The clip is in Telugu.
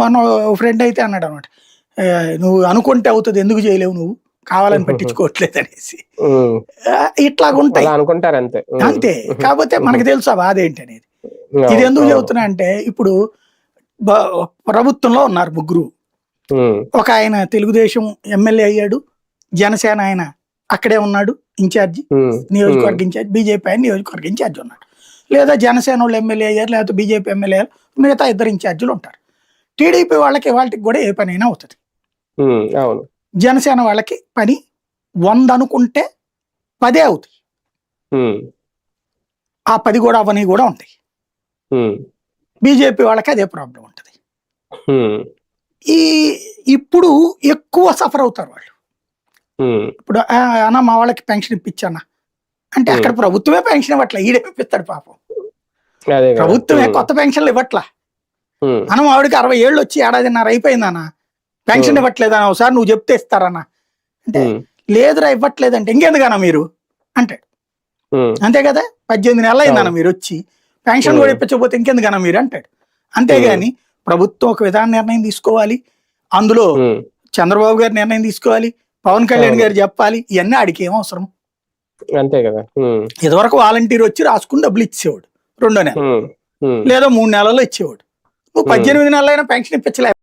మన ఫ్రెండ్ అయితే అన్నాడు అనమాట నువ్వు అనుకుంటే అవుతుంది ఎందుకు చేయలేవు నువ్వు? కావాలని పట్టించుకోవట్లేదు అనేసి. ఇట్లాగుంటాయి అనుకుంటారు అంతే. అంతే. కాకపోతే మనకు తెలుసు ఆ బాధ ఏంటి అనేది ఇది ఎందుకు. చెబుతున్నా అంటే ఇప్పుడు ప్రభుత్వంలో ఉన్నారు ముగ్గురు. ఒక ఆయన తెలుగుదేశం ఎమ్మెల్యే అయ్యాడు జనసేన ఆయన అక్కడే ఉన్నాడు ఇన్ఛార్జి నియోజకవర్గ ఇన్ఛార్జ్ బీజేపీ ఆయన నియోజకవర్గ ఇన్ఛార్జ్ ఉన్నాడు. లేదా జనసేన వాళ్ళు ఎమ్మెల్యే అయ్యారు లేకపోతే బీజేపీ ఎమ్మెల్యే మిగతా ఇద్దరు ఇన్ఛార్జీలు ఉంటారు. టీడీపీ వాళ్ళకి వాళ్ళకి కూడా ఏ పని అయినా అవుతుంది అవును. జనసేన వాళ్ళకి పని వంద అనుకుంటే పదే అవుతాయి ఆ పది కూడా అవని కూడా ఉంటాయి. బీజేపీ వాళ్ళకి అదే ప్రాబ్లం ఉంటుంది. ఈ ఇప్పుడు ఎక్కువ సఫర్ అవుతారు వాళ్ళు. ఇప్పుడు "ఆ, అన్న మా వాళ్ళకి పెన్షన్ ఇప్పించన్నా అంటే అక్కడ ప్రభుత్వమే పెన్షన్ ఇవ్వట్లే ఈడే ఇప్పిస్తాడు పాపం. ప్రభుత్వమే కొత్త పెన్షన్లు ఇవ్వట్లా. మనం ఆవిడకి అరవై ఏళ్ళు వచ్చి ఏడాదిన్నర అయిపోయిందన్న పెన్షన్. ఇవ్వట్లేదన్న. ఒకసారి నువ్వు చెప్తే ఇస్తారన్న. అంటే లేదురా ఇవ్వట్లేదంటే ఇంకెందుకన్నా మీరు? అంటే అంతే కదా? పద్దెనిమిది నెలలు అయిందన్న. మీరు వచ్చి. పెన్షన్. కూడా ఇప్పించకపోతే ఇంకెందుకన్నా మీరు? అంటాడు. అంతేగాని ప్రభుత్వం ఒక విధాన నిర్ణయం తీసుకోవాలి. అందులో చంద్రబాబు గారు నిర్ణయం తీసుకోవాలి. పవన్ కళ్యాణ్. గారు చెప్పాలి. ఇవన్నీ ఆడికి ఏం అవసరం? అంతే కదా. ఇదివరకు వాలంటీర్ వచ్చి రాసుకుని డబ్బులు ఇచ్చేవాడు రెండో నెల. లేదా మూడు నెలల్లో ఇచ్చేవాడు. నువ్వు. పద్దెనిమిది నెలలైనా పెన్షన్ ఇప్పించలే